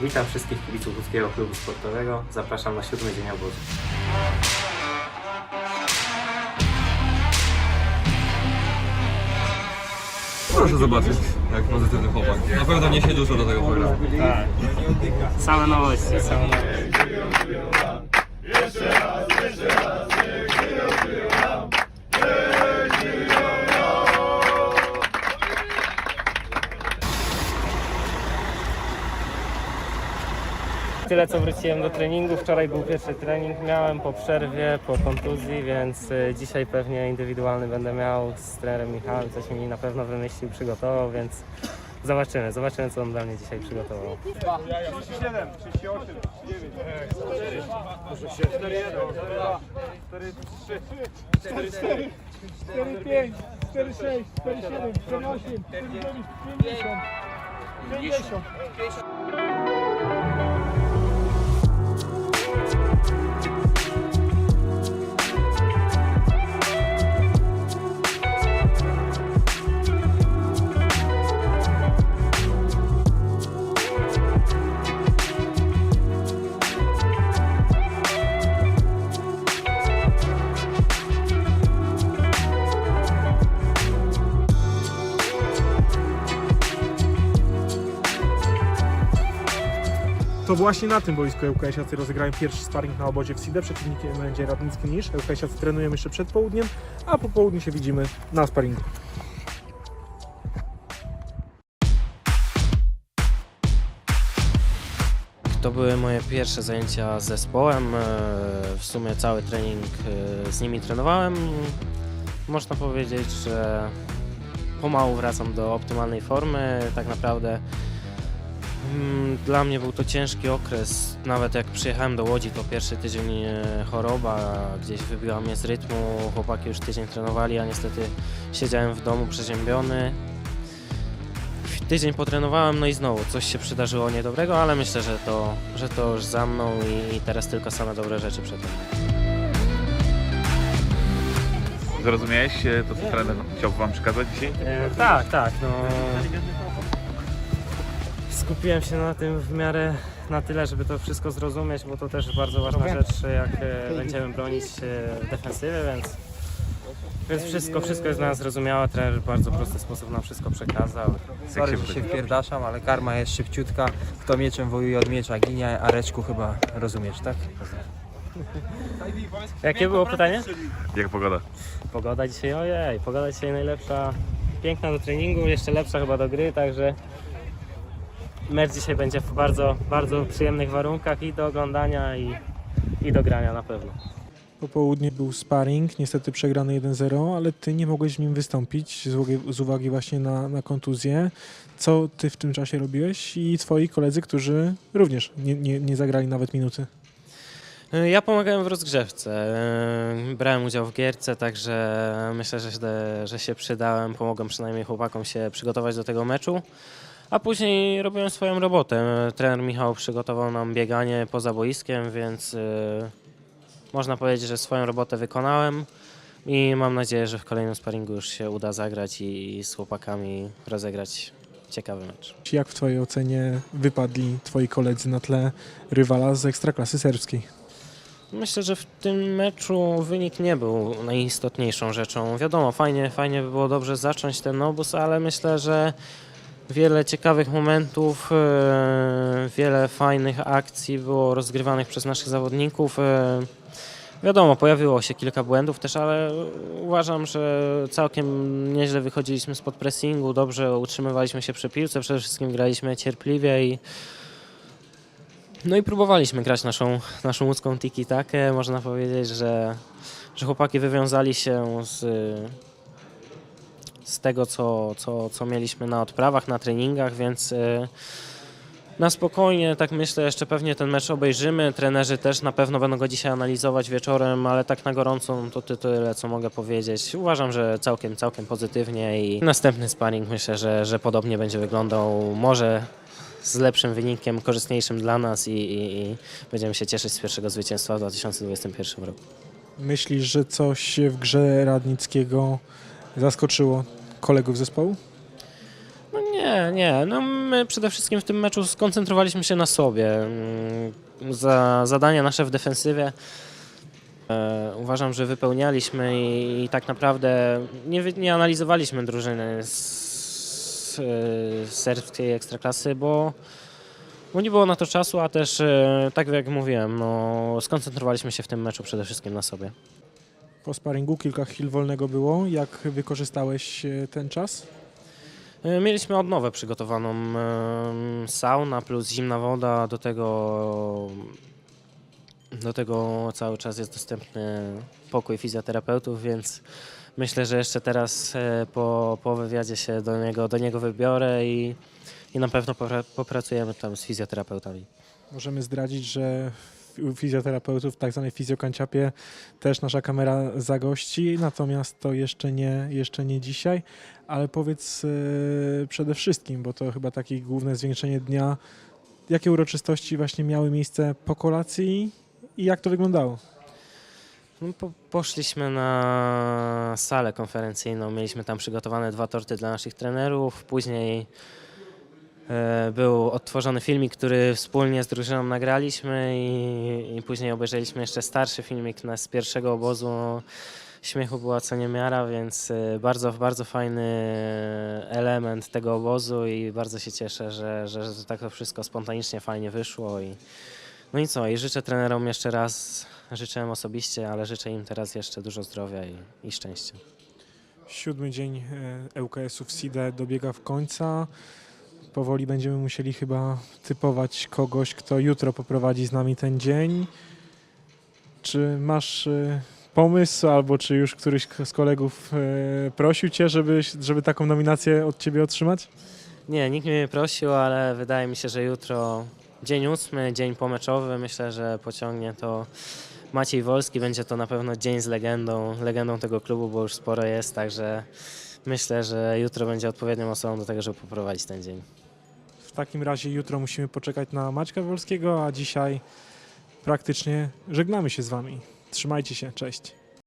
Witam wszystkich kibiców Łódzkiego Klubu Sportowego. Zapraszam na siódmy dzień obozu. Proszę zobaczyć, jak pozytywny chłopak. Na pewno niesie dużo do tego programu. Same nowości, same nowości. Tyle co wróciłem do treningu. Wczoraj był pierwszy trening, miałem po przerwie, po kontuzji, więc y, dzisiaj pewnie indywidualny będę miał z trenerem Michałem. Coś mi na pewno wymyślił, przygotował, więc zobaczymy, zobaczymy co on dla mnie dzisiaj przygotował. 37, 38, 39, 4, 4, 4, 5, 4, 6, 4, 7, 4, 8, 4, 9, 50, 50. To właśnie na tym boisku ŁKS-iacy rozegrają pierwszy sparring na obozie w SIDE. Przeciwnikiem będzie Radnicki Niż. ŁKS-iacy trenują jeszcze przed południem, a po południu się widzimy na sparingu. To były moje pierwsze zajęcia z zespołem. e, W sumie cały trening e, z nimi trenowałem. Można powiedzieć, że pomału wracam do optymalnej formy. Tak naprawdę dla mnie był to ciężki okres. Nawet jak przyjechałem do Łodzi, to pierwszy tydzień e, choroba gdzieś wybiła mnie z rytmu. Chłopaki już tydzień trenowali, a niestety siedziałem w domu przeziębiony. Tydzień potrenowałem, no i znowu coś się przydarzyło niedobrego, ale myślę, że to, że to już za mną i teraz tylko same dobre rzeczy przed mną. Zrozumiałeś e, to, co trener chciał Wam przekazać dzisiaj? E, tak, tak. No, skupiłem się na tym w miarę na tyle, żeby to wszystko zrozumieć, bo to też bardzo ważna rzecz, jak e, będziemy bronić defensywy, więc, więc wszystko, wszystko jest dla nas zrozumiałe. Trener w bardzo prosty sposób nam wszystko przekazał. Sorry, się że się wpierdaszam, ale karma jest szybciutka. Kto mieczem wojuje od miecza ginie, a reczku chyba rozumiesz, tak? Jakie było pytanie? Jak pogoda? Pogoda dzisiaj, ojej, pogoda dzisiaj najlepsza, piękna do treningu, jeszcze lepsza chyba do gry, także mecz dzisiaj będzie w bardzo, bardzo przyjemnych warunkach i do oglądania i, i do grania na pewno. Po południu był sparring, niestety przegrany 1-0, ale ty nie mogłeś w nim wystąpić z uwagi, z uwagi właśnie na, na kontuzję. Co ty w tym czasie robiłeś i twoi koledzy, którzy również nie, nie, nie zagrali nawet minuty? E, Ja pomagałem w rozgrzewce. e, Brałem udział w gierce, także myślę, że się, że się przydałem. Pomogłem przynajmniej chłopakom się przygotować do tego meczu. A później robiłem swoją robotę. Trener Michał przygotował nam bieganie poza boiskiem, więc e, można powiedzieć, że swoją robotę wykonałem. I mam nadzieję, że w kolejnym sparingu już się uda zagrać i z chłopakami rozegrać ciekawy mecz. Jak w twojej ocenie wypadli twoi koledzy na tle rywala z ekstraklasy serbskiej? Myślę, że w tym meczu wynik nie był najistotniejszą rzeczą. Wiadomo, fajnie, fajnie by było dobrze zacząć ten obóz, ale myślę, że wiele ciekawych momentów, e, wiele fajnych akcji było rozgrywanych przez naszych zawodników. E, Wiadomo, pojawiło się kilka błędów też, ale uważam, że całkiem nieźle wychodziliśmy spod pressingu, dobrze utrzymywaliśmy się przy piłce, przede wszystkim graliśmy cierpliwie i no i próbowaliśmy grać naszą, naszą łódzką tiki-takę. Można powiedzieć, że, że chłopaki wywiązali się z, z tego, co, co, co mieliśmy na odprawach, na treningach, więc y, na spokojnie, tak myślę, jeszcze pewnie ten mecz obejrzymy. Trenerzy też na pewno będą go dzisiaj analizować wieczorem, ale tak na gorąco no to ty- tyle, co mogę powiedzieć. Uważam, że całkiem, całkiem pozytywnie i następny sparring myślę, że, że podobnie będzie wyglądał. Może z lepszym wynikiem, korzystniejszym dla nas i, i, i będziemy się cieszyć z pierwszego zwycięstwa w 2021 roku. Myślisz, że coś w grze Radnickiego zaskoczyło kolegów zespołu? No nie, Nie. No my przede wszystkim w tym meczu skoncentrowaliśmy się na sobie. Mm, Za zadania nasze w defensywie e, uważam, że wypełnialiśmy i, i tak naprawdę nie, nie analizowaliśmy drużyny z, z, z serbskiej ekstraklasy, bo, bo nie było na to czasu, a też e, tak jak mówiłem, no, skoncentrowaliśmy się w tym meczu przede wszystkim na sobie. Po sparingu kilka chwil wolnego było. Jak wykorzystałeś e, ten czas? E, Mieliśmy odnowę przygotowaną, em, sauna plus zimna woda, do tego, do tego cały czas jest dostępny pokój fizjoterapeutów, więc myślę, że jeszcze teraz e, po, po wywiadzie się do niego, do niego wybiorę i, i na pewno popra- popracujemy tam z fizjoterapeutami. Możemy zdradzić, że fizjoterapeutów, tak zwanej fizjokanciapie, też nasza kamera zagości, natomiast to jeszcze nie, jeszcze nie dzisiaj. Ale powiedz e, przede wszystkim, bo to chyba takie główne zwiększenie dnia, jakie uroczystości właśnie miały miejsce po kolacji i jak to wyglądało? No, po, poszliśmy na salę konferencyjną, mieliśmy tam przygotowane dwa torty dla naszych trenerów, później był odtworzony filmik, który wspólnie z drużyną nagraliśmy i, i później obejrzeliśmy jeszcze starszy filmik na, z pierwszego obozu. Śmiechu była co niemiara, więc e, bardzo, bardzo fajny element tego obozu i bardzo się cieszę, że, że, że tak to wszystko spontanicznie fajnie wyszło. I, no i co, i życzę trenerom jeszcze raz, życzę osobiście, ale życzę im teraz jeszcze dużo zdrowia i, i szczęścia. Siódmy dzień e, ŁKS-u w SIDE dobiega w końca. Powoli będziemy musieli chyba typować kogoś, kto jutro poprowadzi z nami ten dzień. Czy masz e, pomysł, albo czy już któryś z kolegów e, prosił cię, żeby, żeby taką nominację od ciebie otrzymać? Nie, nikt mnie nie prosił, ale wydaje mi się, że jutro dzień ósmy, dzień pomeczowy, myślę, że pociągnie to Maciej Wolski. Będzie to na pewno dzień z legendą, legendą tego klubu, bo już sporo jest, także myślę, że jutro będzie odpowiednią osobą do tego, żeby poprowadzić ten dzień. W takim razie jutro musimy poczekać na Maćka Wolskiego, a dzisiaj praktycznie żegnamy się z wami. Trzymajcie się, cześć.